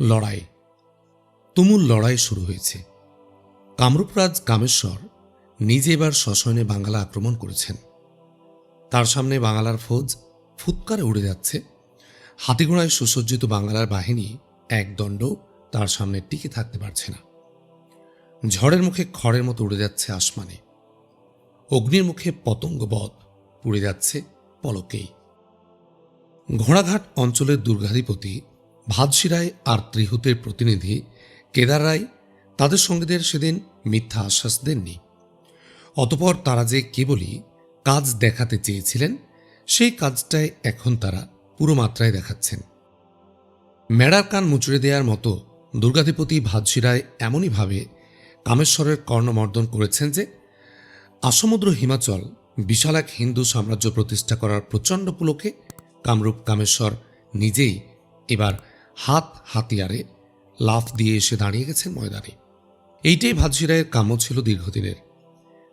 লড়াই। তুমুল লড়াই শুরু হয়েছে। কামরূপরাজ কামেশ্বর নিজে এবার সশয়নে বাংলা আক্রমণ করেছেন। তার সামনে বাংলার ফৌজ ফুৎকারে উড়ে যাচ্ছে। হাতিঘোড়ায় সুসজ্জিত বাংলার বাহিনী এক দণ্ড তার সামনে টিকে থাকতে পারছে না। ঝড়ের মুখে খড়ের মতো উড়ে যাচ্ছে আসমানে। অগ্নির মুখে পতঙ্গবধ পুড়ে যাচ্ছে পলকেই। ঘোড়াঘাট অঞ্চলের দুর্গাধিপতি ভাদশিরায় আর ত্রিহুতের প্রতিনিধি কেদার রায় তাদের সঙ্গীদের সেদিন মিথ্যা আশ্বাস দেননি। অতপর তারা যে কেবলই কাজ দেখাতে চেয়েছিলেন, সেই কাজটাই এখন তারা পুরো মাত্রায় দেখাচ্ছেন। মেড়ার কান মুচড়ে দেওয়ার মতো দুর্গাধিপতি ভাদশিরায় এমনইভাবে কামেশ্বরের কর্ণমর্দন করেছেন যে, আসমুদ্র হিমাচল বিশাল এক হিন্দু সাম্রাজ্য প্রতিষ্ঠা করার প্রচণ্ড পুলকে কামরূপ কামেশ্বর নিজেই এবার হাত হাতিয়ারে লাফ দিয়ে এসে দাঁড়িয়ে গেছেন ময়দানে। এইটাই ভাদশিরায়ের কাম্য ছিল দীর্ঘদিনের।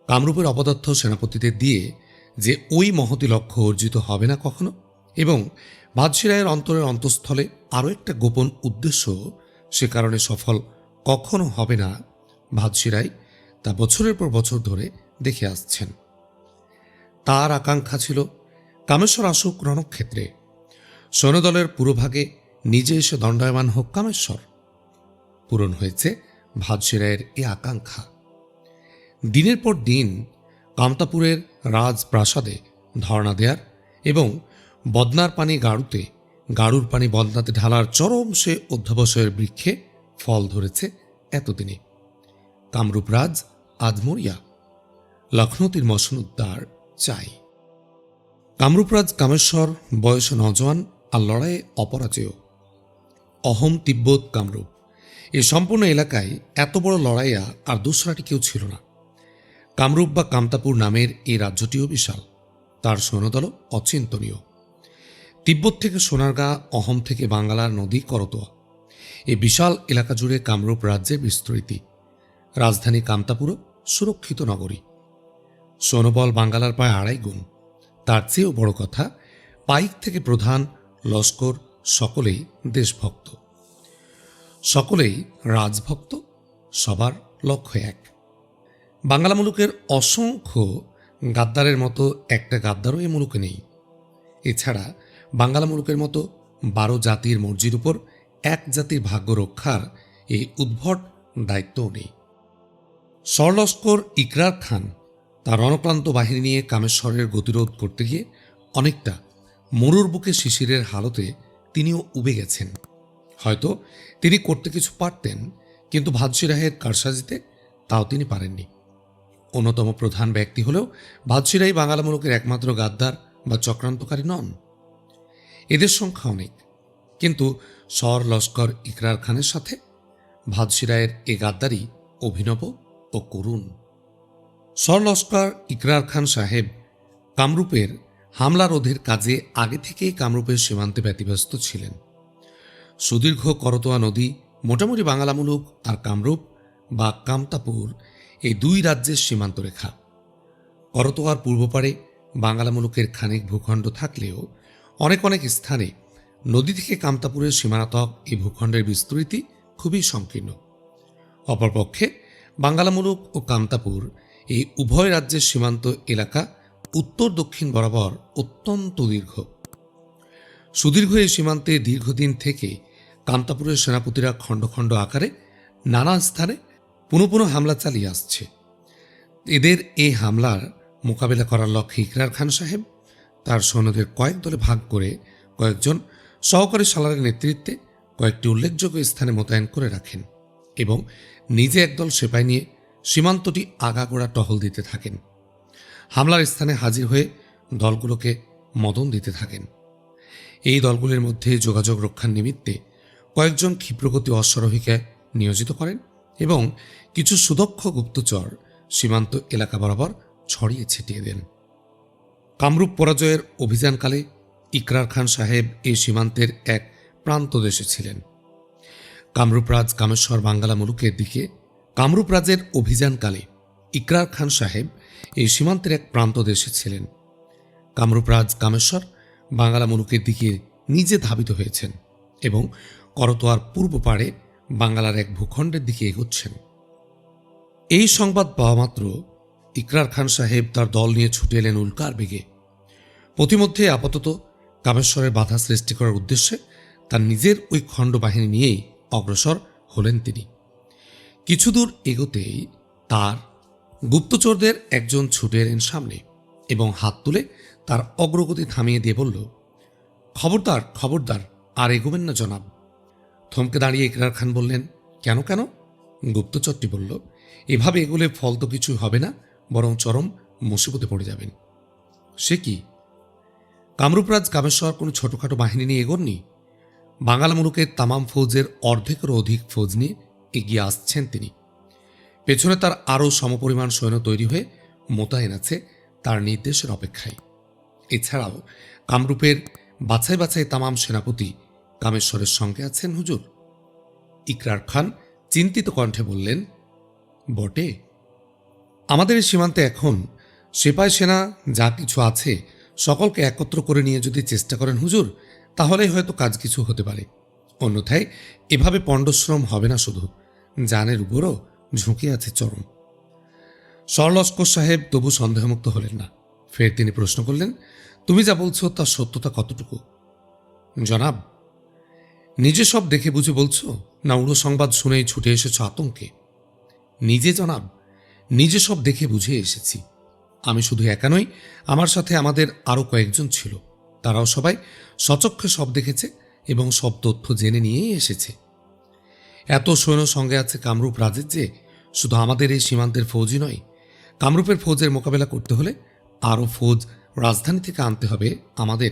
কামরূপের অপদার্থ সেনাপতিদের দিয়ে যে ওই মহতি লক্ষ্য অর্জিত হবে না কখনো, এবং ভাদশিরায়ের অন্তরের অন্তঃস্থলে আরও একটা গোপন উদ্দেশ্য সে কারণে সফল কখনো হবে না ভাদশিরাই তা বছরের পর বছর ধরে দেখে আসছেন। তার আকাঙ্ক্ষা ছিল কামেশ্বর আসুক রণক্ষেত্রে। সৈন্যদলের পুরোভাগে নিজে এসে দণ্ডায়মান হোক কামেশ্বর। পূরণ হয়েছে ভাদশিরায়ের এ আকাঙ্ক্ষা। দিনের পর দিন কামতাপুরের রাজপ্রাসাদে ধর্ণা দেয়ার এবং বদনার পানি গাড়ুতে গাড়ুর পানি বদনাতে ঢালার চরম সে অধ্যাবসায়ের বৃক্ষে ফল ধরেছে এতদিনে। কামরূপ রাজ আজ মরিয়া লক্ষ্ণৌতির মসনুদ্দার চাই। কামরূপরাজ কামেশ্বর বয়সে নজওয়ান আর লড়াইয়ে অপরাজেয়। অহম তিব্বত কামরূপ। এই সম্পূর্ণ এলাকায় এত বড় লড়াইয়া আর দোসরাটি কেউ ছিল না। কামরূপ বা কামতাপুর নামের এই রাজ্যটিও বিশাল। তার সৈন্যদলও অচিন্তনীয়। তিব্বত থেকে সোনারগা, অহম থেকে বাংলার নদী করতোয়া। এই বিশাল এলাকা জুড়ে কামরূপ রাজ্যের বিস্তৃতি। রাজধানী কামতাপুরও সুরক্ষিত নগরী। সৈন্যবল বাঙ্গালার প্রায় আড়াই গুণ। তার চেয়েও বড় কথা, পাইক থেকে প্রধান লস্কর সকলেই দেশভক্ত। সকলেই রাজভক্ত, সবার লক্ষ্য এক। বাংলা মুলুকের অসংখ্য গাদ্দারের মতো একটা গাদ্দারও এ মুলুকে নেই। এছাড়া বাংলা মুলুকের মতো বারো জাতির মর্জির উপর এক জাতির ভাগ্য রক্ষার এই উদ্ভট দায়িত্বও নেই। সরলস্কর ইকরার খান তার রণক্রান্ত বাহিনী নিয়ে কামেশ্বরের গতিরোধ করতে গিয়ে অনেকটা মরুর বুকে শিশিরের হালতে তিনিও উবে গেছেন। হয়তো তিনি করতে কিছু পারতেন, কিন্তু ভাদশিরাহের কারসাজিতে তাও তিনি পারেননি। অন্যতম প্রধান ব্যক্তি হলেও ভাদশিরাই বাঙালা মুলুকের একমাত্র গাদ্দার বা চক্রান্তকারী নন। এদের সংখ্যা অনেক, কিন্তু সর লস্কর ইকরার খানের সাথে ভাদশিরায়ের এ গাদ্দারি অভিনব ও করুণ। সর লস্কর ইকরার খান সাহেব কামরূপের হামলা রোধের কাজে আগে থেকেই কামরূপের সীমান্তে ব্যতিব্যস্ত ছিলেন। সুদীর্ঘ করতোয়া নদী, মোটামুটি বাংলামূলক আর কামরূপ বা কামতাপুর এই দুই রাজ্যের সীমান্ত রেখা করতোয়ার পূর্বপারে বাংলামূলকের খানিক ভূখণ্ড থাকলেও অনেক অনেক স্থানে নদী থেকে কামতাপুরের সীমানাতক এই ভূখণ্ডের বিস্তৃতি খুবই সংকীর্ণ। অপরপক্ষে বাঙ্গালামুলুক ও কামতাপুর এই উভয় রাজ্যের সীমান্ত এলাকা উত্তর দক্ষিণ বরাবর অত্যন্ত দীর্ঘ। সুদীর্ঘ এই সীমান্তে দীর্ঘদিন থেকে কান্তাপুরের সেনাপতিরা খণ্ড খণ্ড আকারে নানা স্থানে পুনঃ পুনঃ হামলা চালিয়ে আসছে। এদের এই হামলার মোকাবেলা করার লক্ষ্যে ইকরার খান সাহেব তার সৈন্যদের কয়েক দলে ভাগ করে কয়েকজন সহকারী সালারের নেতৃত্বে কয়েকটি উল্লেখযোগ্য স্থানে মোতায়েন করে রাখেন এবং নিজে একদল সেপাই নিয়ে সীমান্তটি আগাগোড়া টহল দিতে থাকেন। হামলার স্থানে হাজির হয়ে দলগুলোকে মদন দিতে থাকেন। এই দলগুলির মধ্যে যোগাযোগ রক্ষার নিমিত্তে কয়েকজন ক্ষিপ্রগতি অশ্বারোহীকে নিয়োজিত করেন এবং কিছু সুদক্ষ গুপ্তচর সীমান্ত এলাকা বরাবর ছড়িয়ে ছিটিয়ে দেন। কামরূপ পরাজয়ের অভিযানকালে ইকরার খান সাহেব এই সীমান্তের এক প্রান্ত দেশে ছিলেন। কামরূপ রাজ কামেশ্বর বাঙ্গালা মুলুকের দিকে কামরূপ রাজের অভিযানকালে ইকরার খান সাহেব এই সীমান্তের এক প্রান্ত দেশে ছিলেন। কামরূপ রাজ কামেশ্বর বাঙ্গালা মুলুকের দিকে নিজে ধাবিত হয়েছেন এবং করতোয়ার পূর্ব পাড়ে বাংলার এক ভূখণ্ডের দিকে এগোচ্ছেন। এই সংবাদ পাওয়া মাত্র ইকরার খান সাহেব তার দল নিয়ে ছুটে এলেন উল্কার বেগে। পথিমধ্যে আপাতত কামেশ্বরের বাধা সৃষ্টি করার উদ্দেশ্যে তার নিজের ওই খণ্ড বাহিনী নিয়েই অগ্রসর হলেন তিনি। কিছু দূর এগোতেই তার গুপ্তচরদের একজন ছুটে এলেন সামনে এবং হাত তুলে তার অগ্রগতি থামিয়ে দিয়ে বলল, খবরদার খবরদার, আর এগোবেন না জনাব। থমকে দাঁড়িয়ে ইকরার খান বললেন, কেন কেন? গুপ্তচরটি বলল, এভাবে এগোলে ফল তো কিছু হবে না, বরং চরম মুসিবতে পড়ে যাবেন। সে কি? কামরূপরাজ কামেশ্বর কোনো ছোটখাটো বাহিনী নিয়ে এগোননি? বাঙাল মুলুকের তামাম ফৌজের অর্ধেকেরও অধিক ফৌজ নিয়ে এগিয়ে আসছেন তিনি। পেছনে তার আরও সমপরিমাণ সৈন্য তৈরি হয়ে মোতায়েন আছে তার নির্দেশের অপেক্ষায়। এছাড়াও কামরূপের বাছাই বাছাই তামাম সেনাপতি কামেশ্বরের সঙ্গে আছেন হুজুর। ইকরার খান চিন্তিত কণ্ঠে বললেন, বটে। আমাদের এই সীমান্তে এখন সেপাই সেনা যা কিছু আছে সকলকে একত্র করে নিয়ে যদি চেষ্টা করেন হুজুর, তাহলেই হয়তো কাজ কিছু হতে পারে। অন্যথায় এভাবে পণ্ডশ্রম হবে না শুধু। জানের উপরও ঝুঁকি আছে চরম। সরলস্কর সাহেব তবু সন্দেহমুক্ত হলেন না। ফের তিনি প্রশ্ন করলেন, তুমি যা বলছো তার সত্যতা কতটুকু? জনাব, নিজে সব দেখে বুঝে বলছো না উড়ো সংবাদ শুনেই ছুটে এসেছ আতঙ্কে। নিজে জনাব, নিজে সব দেখে বুঝে এসেছি। আমি শুধু একা নই, আমার সাথে আমাদের আরও কয়েকজন ছিল। তারাও সবাই সচক্ষে সব দেখেছে এবং সব তথ্য জেনে নিয়েই এসেছে। এত সৈন্য সঙ্গে আছে কামরূপ রাজের যে শুধু আমাদের এই সীমান্তের ফৌজই নয়, কামরূপের ফৌজের মোকাবেলা করতে হলে আরও ফৌজ রাজধানী থেকে আনতে হবে আমাদের,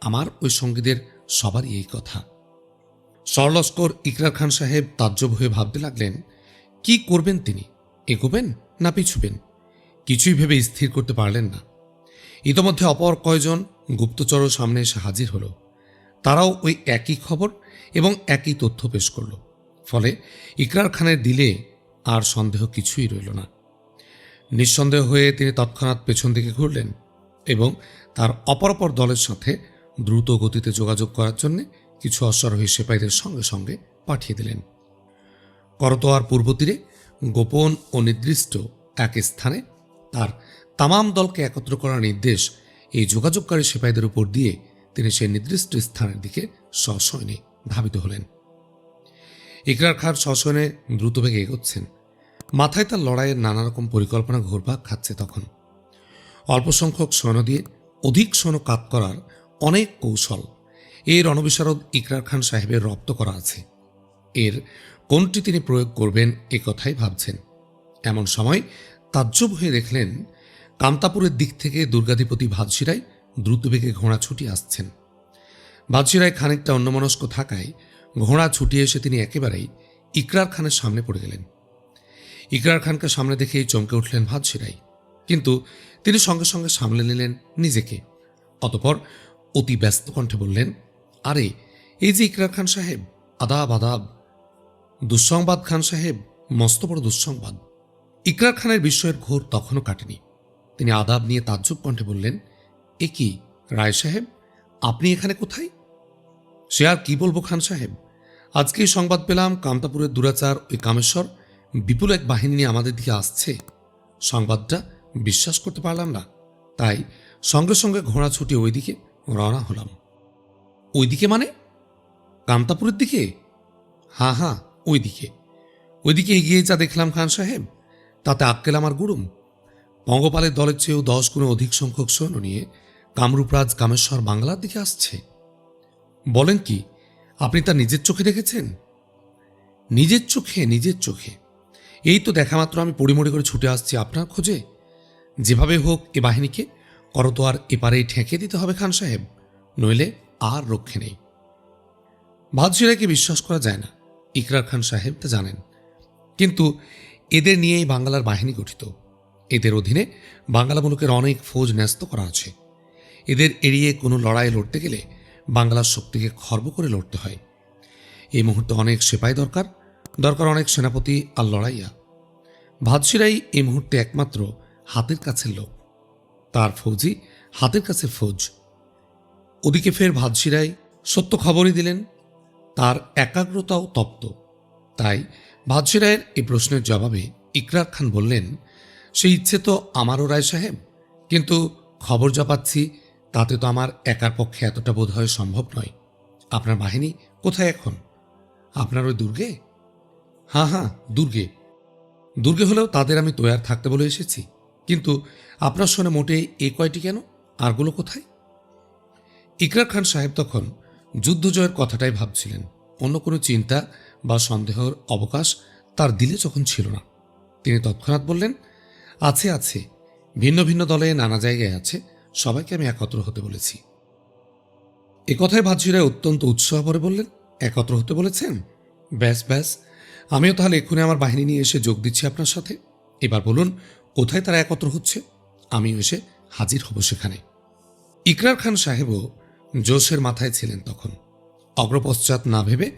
আমার ওই সঙ্গীদের সবারই এই কথা। সরলস্কর ইকরার খান সাহেব তাজ্জব হয়ে ভাবতে লাগলেন, কি করবেন তিনি, এগোবেন না পিছুবেন? কিছুই ভেবে স্থির করতে পারলেন না। ইতোমধ্যে অপর কয়জন গুপ্তচরও সামনে এসে হাজির হলো। তারাও ওই একই খবর এবং একই তথ্য পেশ করল। ফলে ইকরার খানের দিলে আর সন্দেহ কিছুই রইল না। নিঃসন্দেহ হয়ে তিনি তৎক্ষণাৎ পেছন দিকে ঘুরলেন এবং তার অপরপর দলের সাথে দ্রুত গতিতে যোগাযোগ করার জন্য কিছু অশ্বারোহী সেপাইদের সঙ্গে সঙ্গে পাঠিয়ে দিলেন। করতোয়ার পূর্ব তীরে গোপন ও নির্দিষ্ট এক স্থানে তার তামাম দলকে একত্র করার নির্দেশ এই যোগাযোগকারী সেপাইদের উপর দিয়ে তিনি সেই নির্দিষ্ট স্থানের দিকে সসৈন্যে ধাবিত হলেন। ইকরার খান সসৈন্যে দ্রুত বেগে এগোচ্ছেন। মাথায় তার লড়াইয়ের নানা রকম পরিকল্পনা ঘোরপাক খাচ্ছে তখন। অল্প সংখ্যক সৈন্য দিয়ে অধিক সৈন্য কাত করার অনেক কৌশল এই রণবিশারদ ইকরার খান সাহেবের রপ্ত করা আছে। এর কোনটি তিনি প্রয়োগ করবেন এ কথাই ভাবছেন। এমন সময় তাজ্জব হয়ে দেখলেন কামতাপুরের দিক থেকে দুর্গাধিপতি ভাদশিরাই দ্রুতবেগে ঘোড়া ছুটি আসছেন। ভাদশিরাই খানিকটা অন্যমনস্ক থাকায় ঘোড়া ছুটিয়ে এসে তিনি একেবারেই ইকরার খানের সামনে পড়ে গেলেন। ইকরার খানকে সামনে দেখেই চমকে উঠলেন ভাদশিরাই কিন্তু তিনি সঙ্গে সঙ্গে সামলে নিলেন নিজেকে। অতপর অতি ব্যস্ত কণ্ঠে বললেন, আরে, এই যে ইকরার খান সাহেব, আদাব আদাব। দুঃসংবাদ খান সাহেব, মস্ত বড় দুঃসংবাদ। ইকরার খানের বিস্ময়ের ঘোর তখনও কাটেনি। তিনি আদাব নিয়ে তাজ্জব কণ্ঠে বললেন, এ কি, রায় সাহেব, আপনি এখানে কোথায়? সে আর কি বলব খান সাহেব? আজকেই সংবাদ পেলাম কামতাপুরের দুরাচার ওই কামেশ্বর। বিপুল এক বাহিনী নিয়ে আমাদের দিকে আসছে। সংবাদটা বিশ্বাস করতে পারলাম না। তাই সঙ্গে সঙ্গে ঘোড়া ছুটি ওইদিকে রওনা হলাম। ওইদিকে মানে? কামতাপুরের দিকে? হাঁ হ্যাঁ ওইদিকে। ওইদিকে এগিয়ে যা দেখলাম খান সাহেব, তাতে আক্কেল আমার গুরুম। পঙ্গপালের দলের চেয়েও দশ গুণে অধিক সংখ্যক সৈন্য নিয়ে কামরূপরাজ কামেশ্বর বাংলার দিকে আসছে। বলেন কি, আপনি তা নিজের চোখে দেখেছেন? নিজের চোখে নিজের চোখে। এই তো দেখা মাত্র আমি পড়িমড়ি করে ছুটে আসছি আপনার খোঁজে। যেভাবে হোক এ বাহিনীকে করতোয়ার এপারেই ঠেকে দিতে হবে খান সাহেব, নইলে আর রক্ষে নেই। ভাদশিরাকে বিশ্বাস করা যায় না, ইকরার খান সাহেব তা জানেন। কিন্তু এদের নিয়েই বাংলার বাহিনী গঠিত। এদের অধীনে বাংলা মুলুকের অনেক ফৌজ ন্যস্ত করা আছে। এদের এড়িয়ে কোনো লড়াই লড়তে গেলে বাংলার শক্তিকে খর্ব করে লড়তে হয়। এই মুহূর্তে অনেক সেপাই দরকার দরকার অনেক সেনাপতি আর লড়াইয়া। ভাদশিরাই এই মুহূর্তে একমাত্র হাতের কাছের লোক। তার ফৌজি হাতের কাছে ফৌজ। ওদিকে ফের ভাদশিরাই সত্য খবরই দিলেন, তার একাগ্রতাও তপ্ত। তাই ভাদশী রায়ের এই প্রশ্নের জবাবে ইকরার খান বললেন, সেই ইচ্ছে তো আমারও রায় সাহেব, কিন্তু খবর যা পাচ্ছি তাতে তো আমার একার পক্ষে এতটা বোধ হয় সম্ভব নয়। আপনার বাহিনী কোথায় এখন? আপনার ওই দুর্গে? হ্যাঁ হ্যাঁ দুর্গে। দুর্গে হলেও তাদের আমি তৈয়ার থাকতে বলে এসেছি। কিন্তু আপনার শোনে মোটে এ কয়টি কেন? আরগুলো কোথায়? ইকরার খান সাহেব তখন যুদ্ধ জয়ের কথাটাই ভাবছিলেন। অন্য কোনো চিন্তা বা সন্দেহের অবকাশ তার দিলে যখন ছিল না। তিনি তৎক্ষণাৎ বললেন, আছে আছে। ভিন্ন ভিন্ন দলে নানা জায়গায় আছে। সবাইকে আমি একত্র হতে বলেছি। এ কথায় ভাজিরায় অত্যন্ত উৎসাহ ভরে বললেন, একত্র হতে বলেছেন? ব্যাস ব্যাস। আমিও তাহলে এক্ষুনি আমার বাহিনী নিয়ে এসে যোগ দিচ্ছি আপনার সাথে। এবার বলুন, কোথায় তারা একত্র হচ্ছে? আমিও এসে হাজির হব সেখানে। ইকরার খান সাহেবও জোশের মাথায় ছিলেন তখন। অগ্রপশ্চাৎ না ভেবে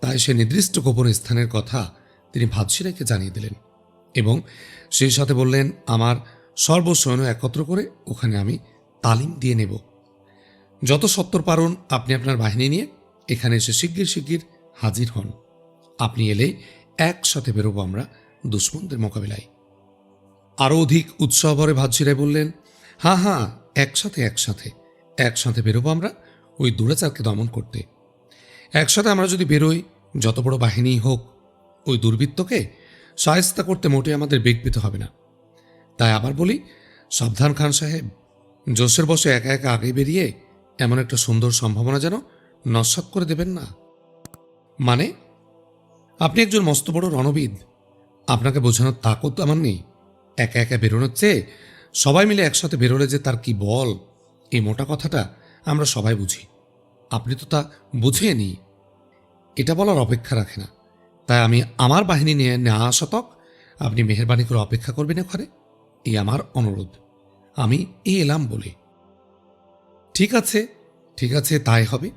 তাই সে নির্দিষ্ট গোপন স্থানের কথা তিনি ভাদশিরাইকে জানিয়ে দিলেন এবং সেই সাথে বললেন, আমার সর্বসৈন্য একত্র করে ওখানে আমি তালিম দিয়ে নেব। যত সত্তর পারুন আপনি আপনার বাহিনী নিয়ে, এখানে এসে শিগগির শিগগির হাজির হন। আপনি এলে একসাথে বেরোবো আমরা দুশ্মনদের মোকাবিলায়। আরও অধিক উৎসাহ ভরে ভাদশিরাই বললেন হ্যাঁ হ্যাঁ একসাথে একসাথে একসাথে বেরোবো আমরা ওই দুরাচারকে দমন করতে। একসাথে আমরা যদি বেরোই, যত বড় বাহিনী হোক, ওই দুর্বৃত্তকে সায়স্তা করতে মোটে আমাদের বেগ পেতে হবে না। তাই আবার বলি, সাবধান খান সাহেব জোশের বসে একা একা আগে বেরিয়ে এমন একটা সুন্দর সম্ভাবনা যেন নস্বাত করে দেবেন না। মানে আপনি একজন মস্ত বড় রণবিদ আপনাকে বোঝানোর তাকত আমার নেই। একা একা বেরোনোর চেয়ে সবাই মিলে একসাথে বেরোলে যে তার কি বল, এই মোটা কথাটা আমরা সবাই বুঝি। আপনি তো তা বুঝিয়ে নি এটা বলার অপেক্ষা রাখে না। তাই আমি আমার বাহিনী নিয়ে নেওয়া শতক আপনি মেহরবানি করে অপেক্ষা করবেন ওখানে এই আমার অনুরোধ। আমি এলাম বলে। ঠিক আছে ঠিক আছে, তাই হবে।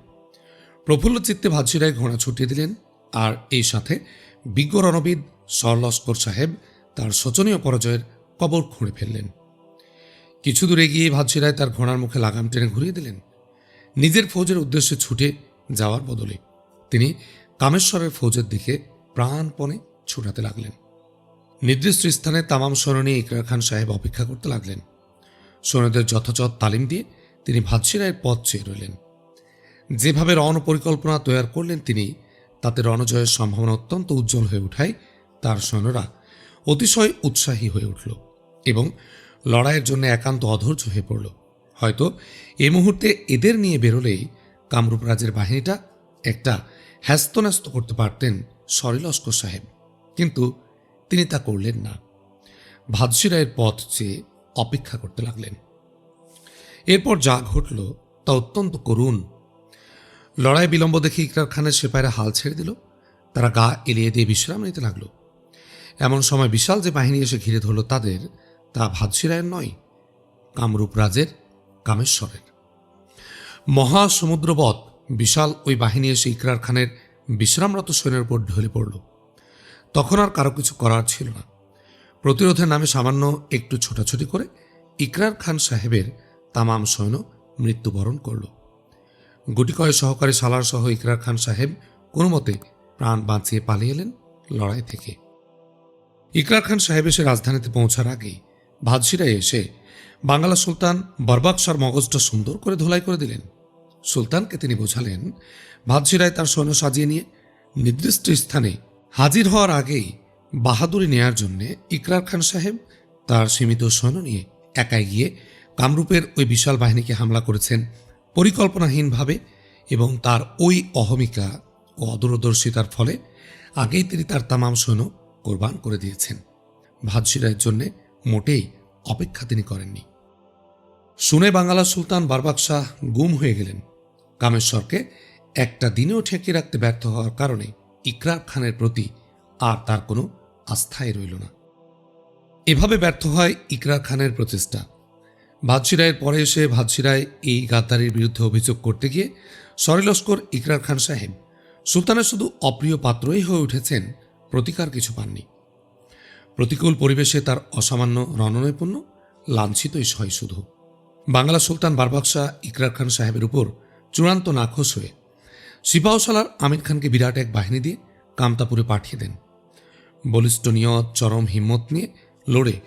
প্রফুল্ল চিত্তে ভাজিরায় ঘোড়া ছুটিয়ে দিলেন আর এই সাথে বিজ্ঞ রণবিদ সরলস্কর সাহেব তার শোচনীয় পরাজয়ের কবর খুঁড়ে ফেললেন। কিছু দূরে গিয়ে ভাজিরায় তার ঘোড়ার মুখে লাগাম টেনে ঘুরিয়ে দিলেন। নিজের ফৌজের উদ্দেশ্যে ছুটে যাওয়ার বদলে তিনি কামেশ্বরের ফৌজের দিকে প্রাণপণে ছুটাতে লাগলেন। নির্দিষ্ট স্থানে তামাম স্মরণে ইকরার খান সাহেব অপেক্ষা করতে লাগলেন। সৈন্যদের যথাযথ তালিম দিয়ে তিনি ভাদশিরায়ের পথ চেয়ে রইলেন। যেভাবে রণ পরিকল্পনা তৈরি করলেন তিনি, তাতে রণজয়ের সম্ভাবনা অত্যন্ত উজ্জ্বল হয়ে উঠায়, তার সৈন্যরা অতিশয় উৎসাহী হয়ে উঠল এবং লড়াইয়ের জন্য একান্ত অধৈর্য হয়ে পড়ল। হয়তো এ মুহূর্তে এদের নিয়ে বেরোলেই কামরূপ রাজের বাহিনীটা একটা হ্যাস্তন্যস্ত করতে পারতেন সরিলস্কর সাহেব। কিন্তু তিনি তা করলেন না। ভাদশিরায়ের পথ চেয়ে অপেক্ষা করতে লাগলেন। এরপর যা ঘটল তা অত্যন্ত করুণ। লড়াই বিলম্ব দেখে ইকরার খানের সেপাইরা হাল ছেড়ে দিল। তারা গা এলিয়ে দিয়ে বিশ্রাম নিতে লাগল। এমন সময় বিশাল যে বাহিনী এসে ঘিরে ধরল তাদের, তা ভাদশিরায়ের নয় কামরূপ রাজের কামেশ্বরের মহাসমুদ্রবৎ বিশাল ওই বাহিনী এসে ইকরার খানের বিশ্রামরত সৈন্যের উপর ঢলে পড়ল। তখন আর কারও কিছু করার ছিল না। প্রতিরোধের নামে সামান্য একটু ছোটাছুটি করে ইকরার খান সাহেবের তামাম সৈন্য মৃত্যুবরণ করল। গুটিকয় সহকারী সালার সহ ইকরার খান সাহেব কোনো মতে প্রাণ বাঁচিয়ে পালিয়ে এলেন লড়াই থেকে। ইকরার খান সাহেব এসে রাজধানীতে পৌঁছার আগেই ভাদশিরায় এসে বাংলা সুলতান বরবাকশার মগজটা সুন্দর করে ধোলাই করে দিলেন। সুলতানকে তিনি বোঝালেন ভাদশিরায় তার সৈন্য সাজিয়ে নিয়ে নির্দিষ্ট স্থানে হাজির হওয়ার আগেই বাহাদুরি নেয়ার জন্যে ইকরার খান সাহেব তার সীমিত সৈন্য নিয়ে একাই গিয়ে কামরূপের ওই বিশাল বাহিনীকে হামলা করেছেন পরিকল্পনাহীনভাবে এবং তার ওই অহমিকা ও অদূরদর্শিতার ফলে আগেই তিনি তার তামাম সৈন্য কোরবান করে দিয়েছেন। ভাদশিরায়ের জন্যে মোটেই অপেক্ষা তিনি করেননি। শুনে বাংলা সুলতান বারবাক শাহ গুম হয়ে গেলেন। কামেশ্বরকে একটা দিনেও ঠেকিয়ে রাখতে ব্যর্থ হওয়ার কারণে ইকরার খানের প্রতি আর তার কোনো আস্থাই রইল না। এভাবে ব্যর্থ হয় ইকরার খানের প্রচেষ্টা। ভাদশিরায়ের পরে এসে ভাদশিরায় এই গাদ্দারির বিরুদ্ধে অভিযোগ করতে গিয়ে সরিলস্কর ইকরার খান সাহেব সুলতানের শুধু অপ্রিয় পাত্রই হয়ে উঠেছেন, প্রতিকার কিছু পাননি। প্রতিকূল পরিবেশে তার অসামান্য রণনৈপুণ্য লাঞ্ছিতই হয় শুধু। বাংলা সুলতান বারবাকশাহ ইকরার খান সাহেবের উপর চূড়ান্ত নাখোশ হয়ে সিপাহসালার আমির খানকে বিরাট এক বাহিনী দিয়ে কামতাপুরে পাঠিয়ে দেন। বলিষ্ঠ নিয়ত চরম হিম্মত নিয়ে লড়ে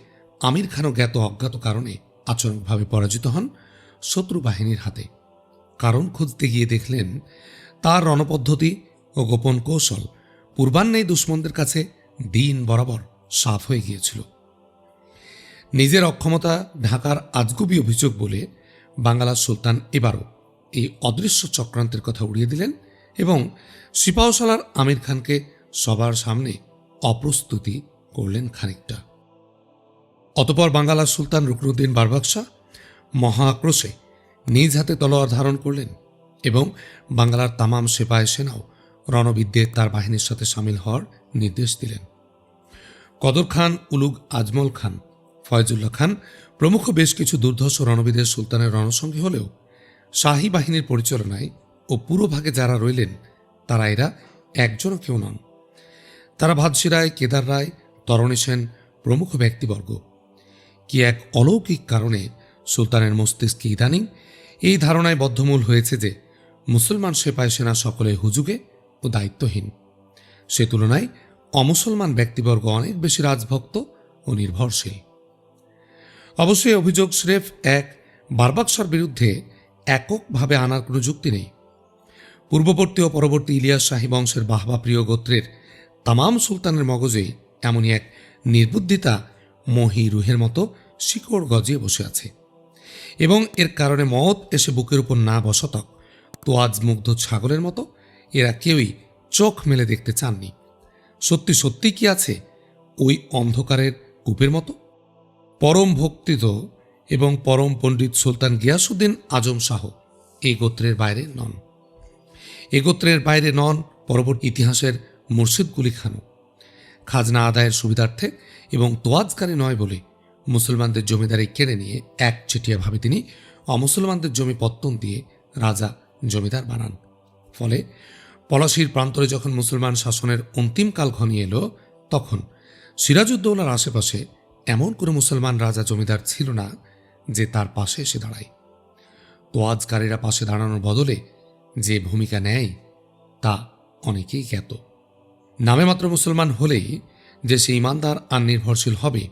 আমির খানও জ্ঞাত অজ্ঞাত কারণে আচরণভাবে পরাজিত হন শত্রু বাহিনীর হাতে। কারণ খুঁজতে গিয়ে দেখলেন, তার রণপদ্ধতি ও গোপন কৌশল পূর্বাহ্নেই দুশ্মনদের কাছে দিন বরাবর সাফ হয়ে গিয়েছিল। নিজের অক্ষমতা ঢাকার আজগুবি অভিযোগ বলে বাংলার সুলতান এবারও এই অদৃশ্য চক্রান্তের কথা উড়িয়ে দিলেন এবং সিপাহসালার আমির খানকে সবার সামনে অপ্রস্তুতি করলেন খানিকটা। অতপর বাঙ্গালার সুলতান রুকনুদ্দিন বারবাকশা মহা আক্রোশে নিজ হাতে তলোয়ার ধারণ করলেন এবং বাংলার তামাম সেপায় সেনাও রণবিদ্যে তার বাহিনীর সাথে সামিল হওয়ার নির্দেশ দিলেন। কদর খান, উলুগ আজমল খান, ফয়জুল্লাহ খান প্রমুখ বেশ কিছু দুর্ধর্ষ রণবিদের সুলতানের রণসঙ্গী হলেও শাহী বাহিনীর পরিচালনায় ও পুরো ভাগে যারা রইলেন, তারা এরা একজনও কেউ নন। তারা ভাদসি রায়, কেদার রায়, তরণী সেন প্রমুখ ব্যক্তিবর্গ। কি এক অলৌকিক কারণে সুলতানের মস্তিষ্কে ইদানিং এই ধারণায় বদ্ধমূল হয়েছে যে মুসলমান সেপাই সেনা সকলে হুজুগে ও দায়িত্বহীন। সে তুলনায় অমুসলমান ব্যক্তিবর্গ অনেক বেশি রাজভক্ত ও নির্ভরশীল। অবশ্যই অভিযোগ স্রেফ এক বারবাকসার বিরুদ্ধে এককভাবে আনার কোনো যুক্তি নেই। পূর্ববর্তী ও পরবর্তী ইলিয়াস শাহী বংশের বাহবা প্রিয় গোত্রের তামাম সুলতানের মগজে এমনই এক নির্বুদ্ধিতা মহি রুহের মতো শিকড় গজিয়ে বসে আছে। এবং এর কারণে মত এসে বুকের উপর না বসতক তোয়াজ মুগ্ধ ছাগলের মতো এরা কেউই চোখ মেলে দেখতে চাননি। সত্যি সত্যি কি আছে ওই অন্ধকারের কূপের মতো? পরম ভক্তিত এবং পরম পণ্ডিত সুলতান গিয়াসুদ্দিন আজম শাহ এই গোত্রের বাইরে নন। এ গোত্রের বাইরে নন পরবর্তী ইতিহাসের মুর্শিদ কুলি খানও খাজনা আদায়ের সুবিধার্থে এবং তোয়াজকারী নয় বলে মুসলমানদের জমিদারি কেড়ে নিয়ে এক চেটিয়াভাবে তিনি অমুসলমানদের জমি পত্তন দিয়ে রাজা জমিদার বানান। ফলে পলাশির প্রান্তরে যখন মুসলমান শাসনের অন্তিমকাল ঘনিয়ে এলো, তখন সিরাজউদ্দৌলার আশেপাশে এমন কোনো মুসলমান রাজা জমিদার ছিল না যে তার পাশে এসে দাঁড়ায়। তোয়াজকারীরা পাশে দাঁড়ানোর বদলে যে ভূমিকা নেয়, তা অনেকেই জ্ঞাত। নামে মাত্র মুসলমান হলেই যে সে ইমানদার আর নির্ভরশীল হবে,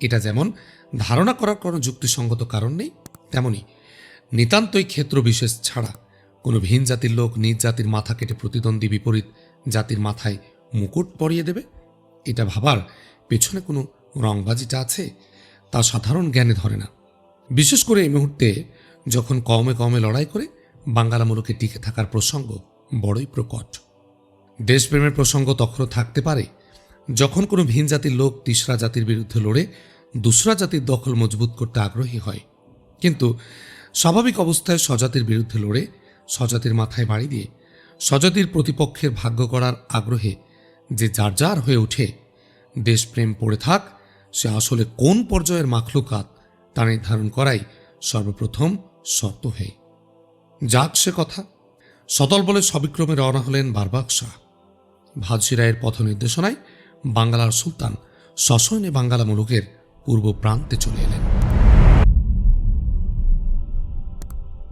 এটা যেমন ধারণা করার কোনো যুক্তিসঙ্গত কারণ নেই, তেমনি নিতান্তই ক্ষেত্র বিশেষ ছাড়া কোনো ভিন জাতির লোক নিজ জাতির মাথা কেটে প্রতিদ্বন্দ্বী বিপরীত জাতির মাথায় মুকুট পরিয়ে দেবে, এটা ভাবার পেছনে কোনো রংবাজিটা আছে, তা সাধারণ জ্ঞানে ধরে না। বিশেষ করে এই মুহূর্তে যখন কমে কমে লড়াই করে বাঙ্গালা মুলুকে টিকে থাকার প্রসঙ্গ বড়ই প্রকট। দেশপ্রেমের প্রসঙ্গ তখনও থাকতে পারে, যখন কোনো ভিন জাতির লোক তিসরা জাতির বিরুদ্ধে লড়ে দুসরা জাতির দখল মজবুত করতে আগ্রহী হয়। কিন্তু স্বাভাবিক অবস্থায় স্বজাতির বিরুদ্ধে লড়ে, স্বজাতির মাথায় বাড়ি দিয়ে স্বজাতির প্রতিপক্ষের ভাগ্য করার আগ্রহে যে যার যার হয়ে ওঠে, দেশপ্রেম পড়ে থাক, সে আসলে কোন পর্যায়ের মাখলুকাত তা নির্ধারণ করাই সর্বপ্রথম শর্ত হয়ে। যাক সে কথা, সতল বলে সবিক্রমে রওনা হলেন বারবাক শাহ ভাদসি রায়ের পথ নির্দেশনায় বাংলার সুলতান সশয়নে বাঙ্গালা মুলুকের পূর্ব প্রান্তে চলে এলেন।